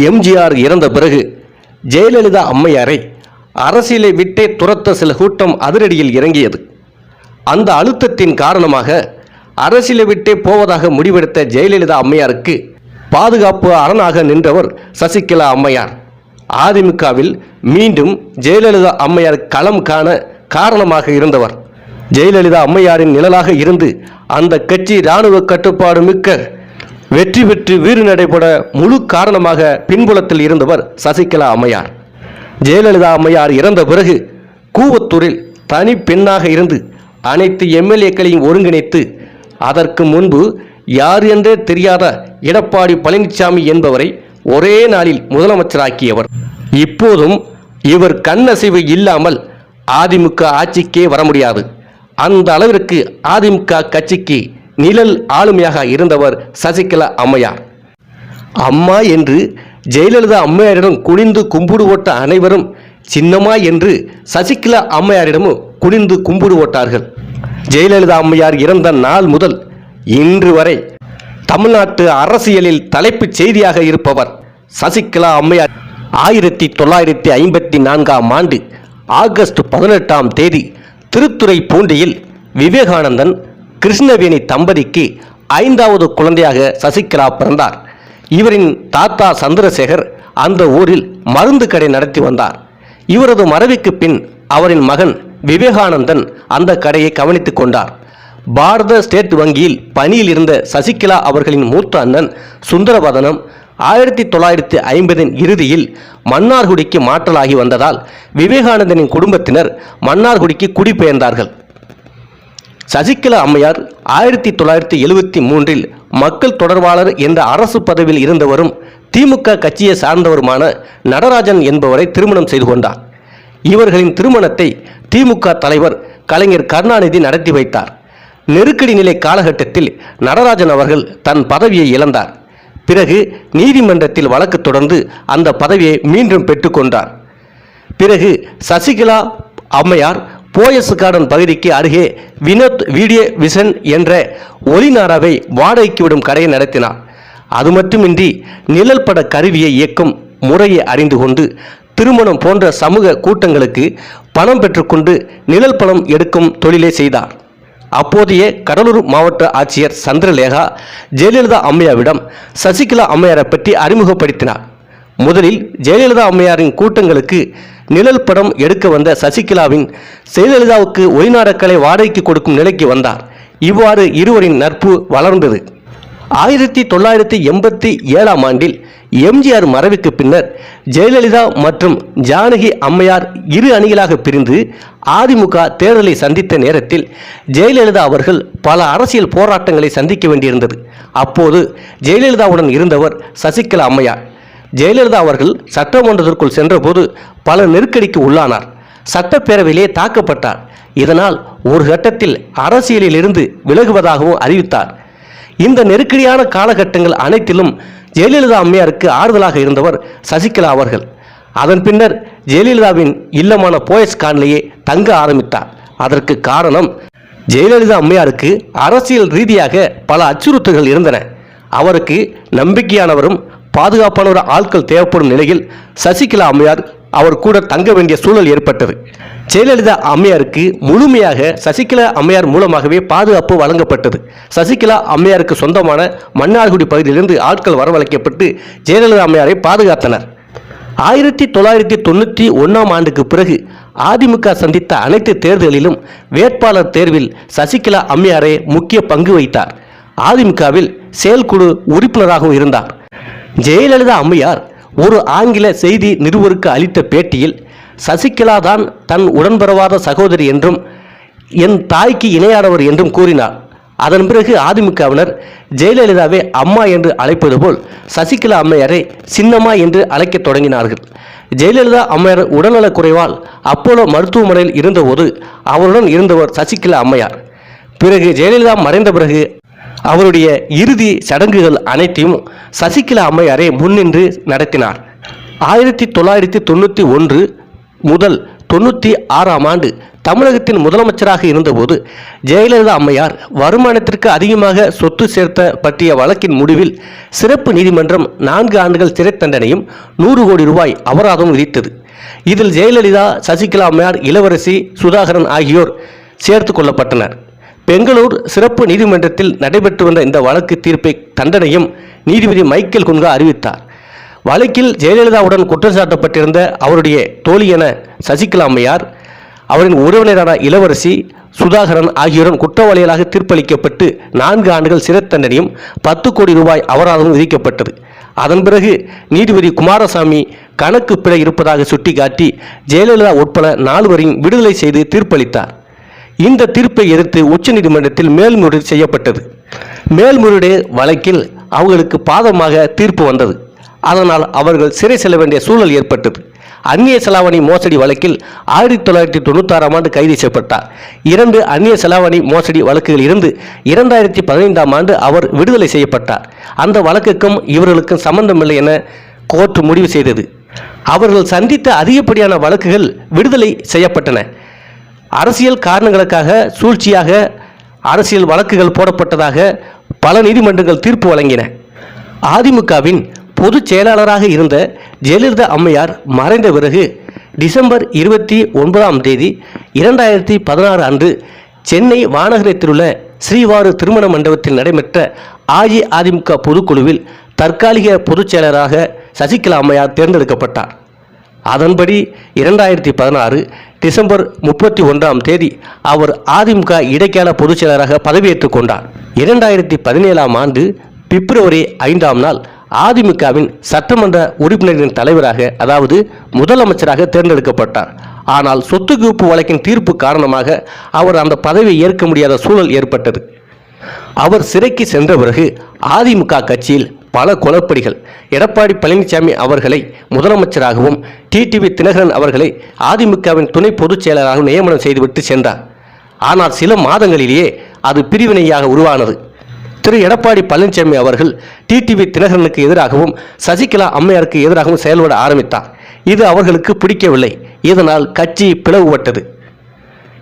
எம்ஜிஆர் இறந்த பிறகு ஜெயலலிதா அம்மையாரை அரசியலை விட்டே துரத்த சில கூட்டம் அதிரடியில் இறங்கியது. அந்த அழுத்தத்தின் காரணமாக அரசியலை விட்டே போவதாக முடிவெடுத்த ஜெயலலிதா அம்மையாருக்கு பாதுகாப்பு அரணாக நின்றவர் சசிகலா அம்மையார். அதிமுகவில் மீண்டும் ஜெயலலிதா அம்மையார் களம் காண காரணமாக இருந்தவர். ஜெயலலிதா அம்மையாரின் நிழலாக இருந்து அந்த கட்சி இராணுவ கட்டுப்பாடு மிக்க வெற்றி பெற்று வீறு நடைபெற முழு காரணமாக பின்புலத்தில் இருந்தவர் சசிகலா அம்மையார். ஜெயலலிதா அம்மையார் இறந்த பிறகு கூவத்தூரில் தனி பெண்ணாக இருந்து அனைத்து எம்எல்ஏக்களையும் ஒருங்கிணைத்து அதற்கு முன்பு யார் என்றே தெரியாத எடப்பாடி பழனிசாமி என்பவரை ஒரே நாளில் முதலமைச்சராக்கியவர். இப்போதும் இவர் கண்ணசைவு இல்லாமல் அதிமுக ஆட்சிக்கே வர முடியாது. அந்த அளவிற்கு அதிமுக கட்சிக்கு நிழல் ஆளுமையாக இருந்தவர் சசிகலா அம்மையார். அம்மா என்று ஜெயலலிதா அம்மையாரிடம் குனிந்து கும்பிடு ஓட்ட அனைவரும் சின்னம்மா என்று சசிகலா அம்மையாரிடமும் குனிந்து கும்பிடு ஓட்டார்கள். ஜெயலலிதா அம்மையார் இறந்த நாள் முதல் இன்று வரை தமிழ்நாட்டு அரசியலில் தலைப்புச் செய்தியாக இருப்பவர் சசிகலா அம்மையார். ஆயிரத்தி தொள்ளாயிரத்தி ஐம்பத்தி நான்காம் ஆண்டு ஆகஸ்ட் பதினெட்டாம் தேதி திருத்துறை பூண்டியில் விவேகானந்தன் கிருஷ்ணவேணி தம்பதிக்கு ஐந்தாவது குழந்தையாக சசிகலா பிறந்தார். இவரின் தாத்தா சந்திரசேகர் அந்த ஊரில் மருந்து கடை நடத்தி வந்தார். இவரது மறைவுக்கு பின் அவரின் மகன் விவேகானந்தன் அந்த கடையை கவனித்துக் கொண்டார். பாரத ஸ்டேட் வங்கியில் பணியில் இருந்த சசிகலா அவர்களின் மூத்த அண்ணன் சுந்தரவதனம் ஆயிரத்தி தொள்ளாயிரத்தி ஐம்பதின் இறுதியில் மன்னார்குடிக்கு மாற்றலாகி வந்ததால் விவேகானந்தனின் குடும்பத்தினர் மன்னார்குடிக்கு குடிபெயர்ந்தார்கள். சசிகலா அம்மையார் ஆயிரத்தி தொள்ளாயிரத்தி எழுவத்தி மூன்றில் மக்கள் தொடர்பாளர் என்ற அரசு பதவியில் இருந்தவரும் திமுக கட்சியை சார்ந்தவருமான நடராஜன் என்பவரை திருமணம் செய்து கொண்டார். இவர்களின் திருமணத்தை திமுக தலைவர் கலைஞர் கருணாநிதி நடத்தி வைத்தார். நெருக்கடி நிலை காலகட்டத்தில் நடராஜன் அவர்கள் தன் பதவியை இழந்தார். பிறகு நீதிமன்றத்தில் வழக்கு தொடர்ந்து அந்த பதவியை மீண்டும் பெற்றுக்கொண்டார் பிறகு சசிகலா அம்மையார் போயஸ் கார்டன் பகுதிக்கு அருகே வினோத் வீடியோ விஷன் என்ற ஒளிநாராவை வாடகைக்கு விடும் கடையை நடத்தினார். அது மட்டுமின்றி நிழல் பட கருவியை இயக்கும் முறையை அறிந்து கொண்டு திருமணம் போன்ற சமூக கூட்டங்களுக்கு பணம் பெற்றுக்கொண்டு நிழல் பணம் எடுக்கும் தொழிலை செய்தார். அப்போதைய கடலூர் மாவட்ட ஆட்சியர் சந்திரலேகா ஜெயலலிதா அம்மையாவிடம் சசிகலா அம்மையாரை பற்றி அறிமுகப்படுத்தினார். முதலில் ஜெயலலிதா அம்மையாரின் கூட்டங்களுக்கு நிழல் படம் எடுக்க வந்த சசிகலாவின் ஜெயலலிதாவுக்கு ஒளிநாடக்களை வாடகைக்கு கொடுக்கும் நிலைக்கு வந்தார். இவ்வாறு இருவரின் நட்பு வளர்ந்தது. ஆயிரத்தி தொள்ளாயிரத்தி எண்பத்தி ஏழாம் ஆண்டில் எம்ஜிஆர் மறைவுக்கு பின்னர் ஜெயலலிதா மற்றும் ஜானகி அம்மையார் இரு அணிகளாக பிரிந்து அதிமுக தேர்தலை சந்தித்த நேரத்தில் ஜெயலலிதா அவர்கள் பல அரசியல் போராட்டங்களை சந்திக்க வேண்டியிருந்தது. அப்போது ஜெயலலிதாவுடன் இருந்தவர் சசிகலா அம்மையார். ஜெயலலிதா அவர்கள் சட்டமன்றத்திற்குள் சென்றபோது பல நெருக்கடிக்கு உள்ளானார். சட்டப்பேரவையிலே தாக்கப்பட்டார். இதனால் ஒரு கட்டத்தில் அரசியலில் இருந்து விலகுவதாகவும் அறிவித்தார். இந்த நெருக்கடியான காலகட்டங்கள் அனைத்திலும் ஜெயலலிதா அம்மையாருக்கு ஆறுதலாக இருந்தவர் சசிகலா அவர்கள். அதன் பின்னர் ஜெயலலிதாவின் இல்லமான போயஸ் கான்லேயே தங்க ஆரம்பித்தார். அதற்கு காரணம் ஜெயலலிதா அம்மையாருக்கு அரசியல் ரீதியாக பல அச்சுறுத்தல்கள் இருந்தன. அவருக்கு நம்பிக்கையானவரும் பாதுகாப்பான ஒரு ஆட்கள் தேவைப்படும் நிலையில் சசிகலா அம்மையார் அவர் கூட தங்க வேண்டிய சூழல் ஏற்பட்டது. ஜெயலலிதா அம்மையாருக்கு முழுமையாக சசிகலா அம்மையார் மூலமாகவே பாதுகாப்பு வழங்கப்பட்டது. சசிகலா அம்மையாருக்கு சொந்தமான மன்னார்குடி பகுதியிலிருந்து ஆட்கள் வரவழைக்கப்பட்டு ஜெயலலிதா அம்மையாரை பாதுகாத்தனர். ஆயிரத்தி தொள்ளாயிரத்தி தொண்ணூற்றி ஒன்றாம் ஆண்டுக்கு பிறகு அதிமுக சந்தித்த அனைத்து தேர்தலிலும் வேட்பாளர் தேர்வில் சசிகலா அம்மையாரே முக்கிய பங்கு வைத்தார் அதிமுகவில் செயல்குழு உறுப்பினராகவும் இருந்தார். ஜெயலலிதா அம்மையார் ஒரு ஆங்கில செய்தி நிருபருக்கு அளித்த பேட்டியில் சசிகலா தான் தன் உடன்பெறவாத சகோதரி என்றும் என் தாய்க்கு இணையானவர் என்றும் கூறினார். அதன் பிறகு அதிமுகவினர் ஜெயலலிதாவை அம்மா என்று அழைப்பது போல் சசிகலா அம்மையாரை சின்னம்மா என்று அழைக்கத் தொடங்கினார்கள். ஜெயலலிதா அம்மையார் உடல்நலக் குறைவால் அப்போலோ மருத்துவமனையில் இருந்தபோது அவருடன் இருந்தவர் சசிகலா அம்மையார். பிறகு ஜெயலலிதா மறைந்த பிறகு அவருடைய இறுதி சடங்குகள் அனைத்தையும் சசிகலா அம்மையாரே முன்னின்று நடத்தினார். ஆயிரத்தி தொள்ளாயிரத்தி தொண்ணூற்றி ஒன்று முதல் தொண்ணூற்றி ஆறாம் ஆண்டு தமிழகத்தின் முதலமைச்சராக இருந்தபோது ஜெயலலிதா அம்மையார் வருமானத்திற்கு அதிகமாக சொத்து சேர்த்த பற்றிய வழக்கின் முடிவில் சிறப்பு நீதிமன்றம் நான்கு ஆண்டுகள் சிறை தண்டனையும் நூறு கோடி ரூபாய் அபராதம் விதித்தது. இதில் ஜெயலலிதா சசிகலா அம்மையார் இளவரசி சுதாகரன் ஆகியோர் சேர்த்து கொள்ளப்பட்டனர். பெங்களூர் சிறப்பு நீதிமன்றத்தில் நடைபெற்று வந்த இந்த வழக்கு தீர்ப்பை தண்டனையும் நீதிபதி மைக்கேல் குன்கா அறிவித்தார். வழக்கில் ஜெயலலிதாவுடன் குற்றம் சாட்டப்பட்டிருந்த அவருடைய தோழியென சசிகலா அம்மையார் அவரின் உறவினரான இளவரசி சுதாகரன் ஆகியோரும் குற்றவாளிகளாக தீர்ப்பளிக்கப்பட்டு நான்கு ஆண்டுகள் சிறை தண்டனையும் பத்து கோடி ரூபாய் அபராதமும் விதிக்கப்பட்டது. அதன் பிறகு நீதிபதி குமாரசாமி கணக்கு பிழை இருப்பதாக சுட்டிக்காட்டி ஜெயலலிதா உட்பட நால்வரையும் விடுதலை செய்து தீர்ப்பளித்தார். இந்த தீர்ப்பை எதிர்த்து உச்சநீதிமன்றத்தில் மேல்முறையீடு செய்யப்பட்டது. மேல்முறையீடு வழக்கில் அவர்களுக்கு பாதமாக தீர்ப்பு வந்தது. அதனால் அவர்கள் சிறை செல்ல வேண்டிய சூழல் ஏற்பட்டது. அந்நிய செலாவணி மோசடி வழக்கில் ஆயிரத்தி தொள்ளாயிரத்தி தொண்ணூத்தாறாம் ஆண்டு கைது செய்யப்பட்டார். இரண்டு அந்நிய செலாவணி மோசடி வழக்குகள் இருந்து இரண்டாயிரத்தி பதினைந்தாம் ஆண்டு அவர் விடுதலை செய்யப்பட்டார். அந்த வழக்குக்கும் இவர்களுக்கும் சம்பந்தமில்லை என கோர்ட் முடிவு செய்தது. அவர்கள் சந்தித்த அதிகப்படியான வழக்குகள் விடுதலை செய்யப்பட்டன. அரசியல் காரணங்களுக்காக சூழ்ச்சியாக அரசியல் வழக்குகள் போடப்பட்டதாக பல நீதிமன்றங்கள் தீர்ப்பு வழங்கின. அதிமுகவின் பொதுச் செயலாளராக இருந்த ஜெயலலிதா அம்மையார் மறைந்த பிறகு டிசம்பர் இருபத்தி ஒன்பதாம் தேதி இரண்டாயிரத்தி பதினாறு அன்று சென்னை வானகரத்திலுள்ள ஸ்ரீவாரு திருமண மண்டபத்தில் நடைபெற்ற அஇஅதிமுக பொதுக்குழுவில் தற்காலிக பொதுச் செயலராக சசிகலா அம்மையார் தேர்ந்தெடுக்கப்பட்டார். அதன்படி இரண்டாயிரத்தி பதினாறு டிசம்பர் முப்பத்தி ஒன்றாம் தேதி அவர் அதிமுக இடைக்கால பொதுச் செயலராக பதவியேற்றுக் கொண்டார். இரண்டாயிரத்தி பதினேழாம் ஆண்டு பிப்ரவரி ஐந்தாம் நாள் அதிமுகவின் சட்டமன்ற உறுப்பினரின் தலைவராக அதாவது முதலமைச்சராக தேர்ந்தெடுக்கப்பட்டார். ஆனால் சொத்து குவிப்பு வழக்கின் தீர்ப்பு காரணமாக அவர் அந்த பதவியை ஏற்க முடியாத சூழல் ஏற்பட்டது. அவர் சிறைக்கு சென்ற பிறகு அதிமுக கட்சியில் பல குளப்படிகள் எடப்பாடி பழனிசாமி அவர்களை முதலமைச்சராகவும் டிடிவி தினகரன் அவர்களை அதிமுகவின் துணை பொதுச் செயலராகவும் நியமனம் செய்துவிட்டு சென்றார். ஆனால் சில மாதங்களிலேயே அது பிரிவினையாக உருவானது. திரு. எடப்பாடி பழனிசாமி அவர்கள் டிடிவி தினகரனுக்கு எதிராகவும் சசிகலா அம்மையாருக்கு எதிராகவும் செயல்பட ஆரம்பித்தார். இது அவர்களுக்கு பிடிக்கவில்லை. இதனால் கட்சி பிளவுபட்டது.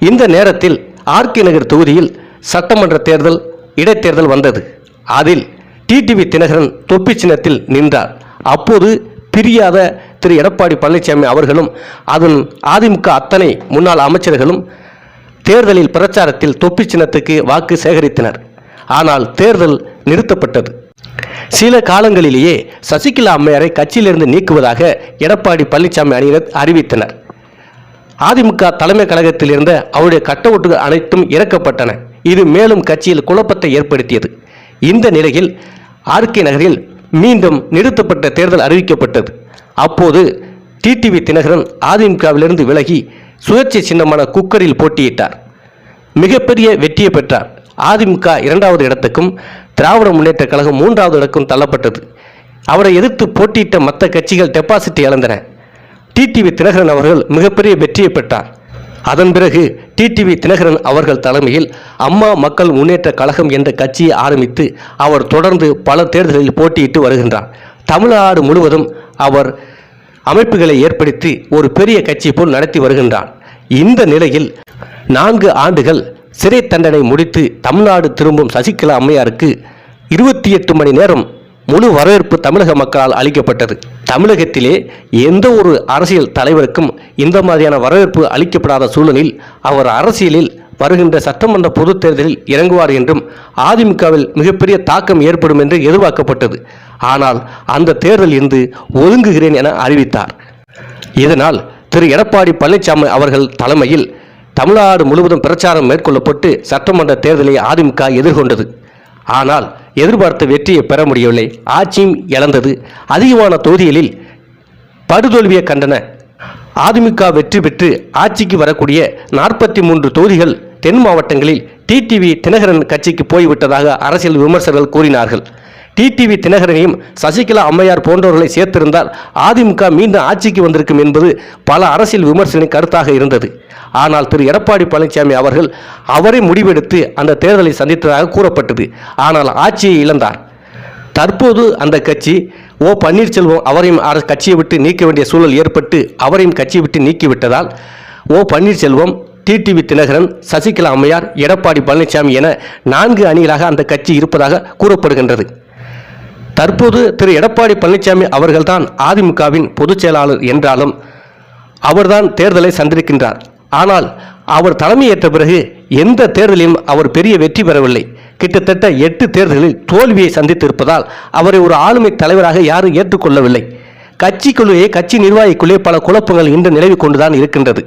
இந்த நேரத்தில் ஆர்கே நகர் தொகுதியில் சட்டமன்ற தேர்தல் இடைத்தேர்தல் வந்தது. அதில் டிடிவி தினகரன் தொப்பி சின்னத்தில் நின்றார். அப்போது பிரியாத திரு எடப்பாடி பழனிசாமி அவர்களும் அதன் அதிமுக அத்தனை முன்னாள் அமைச்சர்களும் தேர்தலில் பிரச்சாரத்தில் தொப்பி சின்னத்துக்கு வாக்கு சேகரித்தனர். ஆனால் தேர்தல் நிறுத்தப்பட்டது. சில காலங்களிலேயே சசிகலா அம்மையாரை கட்சியிலிருந்து நீக்குவதாக எடப்பாடி பழனிசாமி அணியினர் அறிவித்தனர். அதிமுக தலைமை கழகத்தில் இருந்த அவருடைய கட்டவுட்டுகள் அனைத்தும் இறக்கப்பட்டன. இது மேலும் கட்சியில் குழப்பத்தை ஏற்படுத்தியது. இந்த நிலையில் ஆர்கே நகரில் மீண்டும் நிறுத்தப்பட்ட தேர்தல் அறிவிக்கப்பட்டது. அப்போது டிடிவி தினகரன் அதிமுகவிலிருந்து விலகி சுயேட்சை சின்னமான குக்கரில் போட்டியிட்டார். மிகப்பெரிய வெற்றியை பெற்றார். அதிமுக இரண்டாவது இடத்துக்கும் திராவிட முன்னேற்ற கழகம் மூன்றாவது இடக்கும் தள்ளப்பட்டது. அவரை எதிர்த்து போட்டியிட்ட மற்ற கட்சிகள் டெபாசிட் இழந்தன. டிடிவி தினகரன் அவர்கள் மிகப்பெரிய வெற்றியை பெற்றார். அதன் பிறகு டிடிவி தினகரன் அவர்கள் தலைமையில் அம்மா மக்கள் முன்னேற்ற கழகம் என்ற கட்சியை ஆரம்பித்து அவர் தொடர்ந்து பல தேர்தல்களில் போட்டியிட்டு வருகின்றார். தமிழ்நாடு முழுவதும் அவர் அமைப்புகளை ஏற்படுத்தி ஒரு பெரிய கட்சி போல் நடத்தி வருகின்றார். இந்த நிலையில் நான்கு ஆண்டுகள் சிறை தண்டனை முடித்து தமிழ்நாடு திரும்பும் சசிகலா அம்மையாருக்கு இருபத்தி எட்டு மணி நேரம் முழு வரவேற்பு தமிழக மக்களால் அளிக்கப்பட்டது. தமிழகத்திலே எந்த ஒரு அரசியல் தலைவருக்கும் இந்த மாதிரியான வரவேற்பு அளிக்கப்படாத சூழலில் அவர் அரசியலில் வருகின்ற சட்டமன்ற பொதுத் தேர்தலில் இறங்குவார் என்றும் அதிமுகவில் மிகப்பெரிய தாக்கம் ஏற்படும் என்று எதிர்பார்க்கப்பட்டது. ஆனால் அந்த தேர்தல் இருந்து ஒதுங்குகிறேன் என அறிவித்தார். இதனால் திரு. எடப்பாடி பழனிசாமி அவர்கள் தலைமையில் தமிழ்நாடு முழுவதும் பிரச்சாரம் மேற்கொள்ளப்பட்டு சட்டமன்ற தேர்தலை அதிமுக எதிர்கொண்டது. ஆனால் எதிர்பார்த்த வெற்றியை பெற முடியவில்லை. ஆட்சியும் இழந்தது. அதிகமான தொகுதிகளில் படுதோல்வியை கண்டன. அதிமுக வெற்றி பெற்று ஆட்சிக்கு வரக்கூடிய நாற்பத்தி மூன்று தொகுதிகள் தென் மாவட்டங்களில் டிடிவி தினகரன் கட்சிக்கு போய்விட்டதாக அரசியல் விமர்சகர்கள் கூறினார்கள். டிடிவி தினகரனையும் சசிகலா அம்மையார் போன்றவர்களை சேர்த்திருந்தால் அதிமுக மீண்டும் ஆட்சிக்கு வந்திருக்கும் என்பது பல அரசியல் விமர்சன கருத்தாக இருந்தது. ஆனால் திரு. எடப்பாடி பழனிசாமி அவர்கள் அவரே முடிவெடுத்து அந்த தேர்தலை சந்தித்ததாக கூறப்பட்டது. ஆனால் ஆட்சியை இழந்தார். தற்போது அந்த கட்சி ஓ. பன்னீர்செல்வம் அவரையும் கட்சியை விட்டு நீக்க வேண்டிய சூழல் ஏற்பட்டு அவரையும் கட்சியை விட்டு நீக்கிவிட்டதால் ஓ. பன்னீர்செல்வம் டிடிவி தினகரன் சசிகலா அம்மையார் எடப்பாடி பழனிசாமி என நான்கு அணிகளாக அந்த கட்சி இருப்பதாக கூறப்படுகின்றது. தற்போது திரு எடப்பாடி பழனிசாமி அவர்கள்தான் அதிமுகவின் பொதுச் செயலாளர் என்றாலும் அவர்தான் தேர்தலை சந்திருக்கின்றார் ஆனால் அவர் தலைமையேற்ற பிறகு எந்த தேர்தலிலும் அவர் பெரிய வெற்றி பெறவில்லை. கிட்டத்தட்ட எட்டு தேர்தலில் தோல்வியை சந்தித்திருப்பதால் அவரை ஒரு ஆளுமை தலைவராக யாரும் ஏற்றுக்கொள்ளவில்லை. கட்சிக்குள்ளேயே கட்சி நிர்வாகிக்குள்ளே பல குழப்பங்கள் இன்று நிலவி கொண்டுதான் இருக்கின்றது.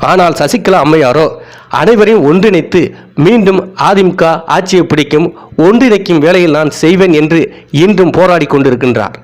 ஆனால் சசிகலா அம்மையாரோ அனைவரையும் ஒன்றிணைத்து மீண்டும் அதிமுக ஆட்சியை பிடிக்கும் ஒன்றிணைக்கும் வேலையில் நான் செய்வேன் என்று இன்றும் போராடி கொண்டிருக்கின்றார்.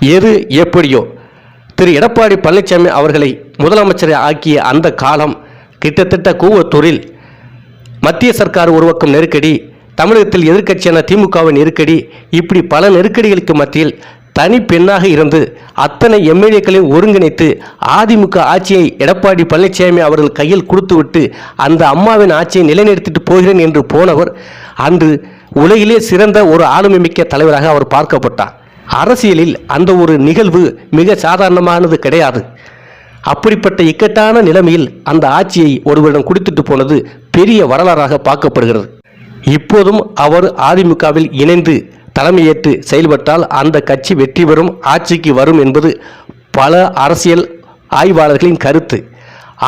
எது எப்படியோ? திரு. எடப்பாடி பழனிசாமி அவர்களை முதலமைச்சரை ஆக்கிய அந்த காலம் கிட்டத்தட்ட கூவத்தூரில் மத்திய சர்க்கார் உருவாக்கும் நெருக்கடி தமிழகத்தில் எதிர்க்கட்சியான திமுகவின் நெருக்கடி இப்படி பல நெருக்கடிகளுக்கு மத்தியில் தனி பெண்ணாக இருந்து அத்தனை எம்எல்ஏக்களையும் ஒருங்கிணைத்து அதிமுக ஆட்சியை எடப்பாடி பழனிசாமி அவர்கள் கையில் கொடுத்துவிட்டு அந்த அம்மாவின் ஆட்சியை நிலைநிறுத்திட்டு போகிறேன் என்று போனவர் அன்று உலகிலே சிறந்த ஒரு ஆளுமை மிக்க தலைவராக அவர் பார்க்கப்பட்டார். அரசியலில் அந்த ஒரு நிகழ்வு மிக சாதாரணமானது கிடையாது. அப்படிப்பட்ட இக்கட்டான நிலைமையில் அந்த ஆட்சியை ஒருவரிடம் குடித்துட்டு போனது பெரிய வரலாறாக பார்க்கப்படுகிறது. இப்போதும் அவர் அதிமுகவில் இணைந்து தலைமையேற்று செயல்பட்டால் அந்த கட்சி வெற்றி பெறும் ஆட்சிக்கு வரும் என்பது பல அரசியல் ஆய்வாளர்களின் கருத்து.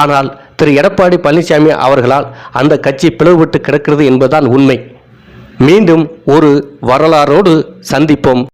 ஆனால் திரு. எடப்பாடி பழனிசாமி அவர்களால் அந்த கட்சி பிளவுபட்டு கிடக்கிறது என்பதுதான் உண்மை. மீண்டும் ஒரு வரலாறோடு சந்திப்போம்.